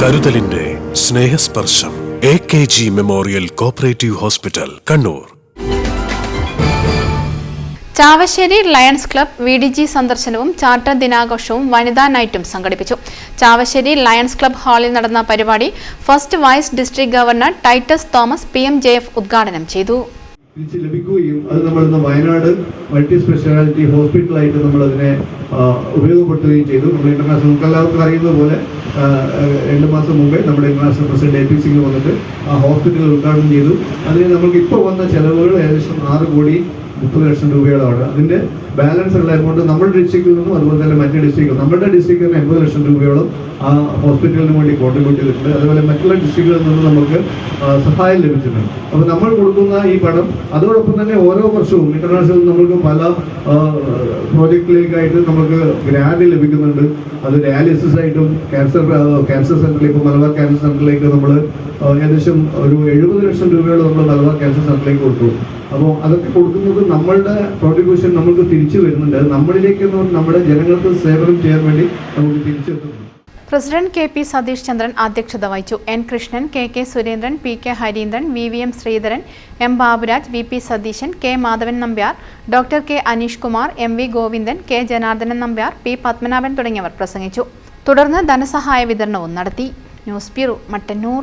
കരുതലിന്റെ Snehasparsham A K G memorial cooperative hospital Kannur. Chavassery lions club V D G സന്ദർശനവും charter ദിനാഘോഷവും വനിതാ നൈറ്റും സംഘടിപ്പിച്ചു. Chavassery lions club ഹാളിൽ നടന്ന പരിപാടി first vice district governor Titus Thomas P M J F ഉദ്ഘാടനം ചെയ്തു. തിരിച്ച് ലഭിക്കുകയും അത് നമ്മൾ ഇന്ന് വയനാട് മൾട്ടി സ്പെഷ്യാലിറ്റി ഹോസ്പിറ്റലായിട്ട് നമ്മൾ അതിനെ ഉപയോഗപ്പെടുത്തുകയും ചെയ്തു. നമ്മൾ ഇന്റർനാഷണൽ എല്ലാവർക്കും അറിയുന്നത് പോലെ രണ്ട് മാസം മുമ്പേ നമ്മുടെ international president A P Singh വന്നിട്ട് ആ ഹോസ്പിറ്റൽ ഉദ്ഘാടനം ചെയ്തു. അതിന് നമുക്ക് ഇപ്പോൾ വന്ന ചെലവുകൾ ഏകദേശം ആറ് കോടി മുപ്പത് ലക്ഷം രൂപയോളമാണ് അതിന്റെ ബാലൻസ് ഉള്ള എമൗണ്ട് നമ്മുടെ ഡിസ്ട്രിക്റ്റിൽ നിന്നും അതുപോലെ തന്നെ മറ്റു ഡിസ്ട്രിക്ട് നമ്മുടെ ഡിസ്ട്രിക്റ്റിൽ നിന്ന് എൺപത് ലക്ഷം രൂപയോളം ആ ഹോസ്പിറ്റലിന് വേണ്ടി കോൺട്രിബ്യൂട്ട് ചെയ്തിട്ടുണ്ട്. അതുപോലെ മറ്റുള്ള ഡിസ്ട്രിക്റ്റുകളിൽ നിന്നും നമുക്ക് സഹായം ലഭിച്ചിട്ടുണ്ട്. അപ്പോൾ നമ്മൾ കൊടുക്കുന്ന ഈ പണം അതോടൊപ്പം തന്നെ ഓരോ വർഷവും ഇന്റർനാഷണൽ നമ്മൾക്ക് പല പ്രോജക്റ്റിലേക്കായിട്ട് നമുക്ക് ഗ്രാൻഡ് ലഭിക്കുന്നുണ്ട്. അത് ഡയാലിസിസ് ആയിട്ടും ക്യാൻസർ ക്യാൻസർ സെന്ററിലേക്ക് മലബാർ ക്യാൻസർ സെന്ററിലേക്ക് നമ്മൾ ഏകദേശം ഒരു എഴുപത് ലക്ഷം രൂപയോളം നമ്മൾ മലബാർ ക്യാൻസർ സെന്ററിലേക്ക് കൊടുത്തു അപ്പോൾ അതൊക്കെ കൊടുക്കുന്നത് നമ്മളുടെ കോൺട്രിബ്യൂഷൻ നമുക്ക് തിരിച്ചു വരുന്നുണ്ട്. നമ്മളിലേക്ക് നമ്മുടെ ജനങ്ങൾക്ക് സേവനം ചെയ്യാൻ വേണ്ടി നമുക്ക് തിരിച്ചെത്തുന്നു. President K P Satheesh Chandran അധ്യക്ഷത വഹിച്ചു. N Krishnan K K Surendran P K Harindran V V M Sreedharan M Baburaj V P Satheesan K Madhavan Nambiar doctor K Aneesh Kumar M V Govindan K Janardhanan Nambiar P Padmanabhan തുടങ്ങിയവർ പ്രസംഗിച്ചു. തുടർന്ന് ധനസഹായ വിതരണവും നടത്തി. News bureau Mattannur.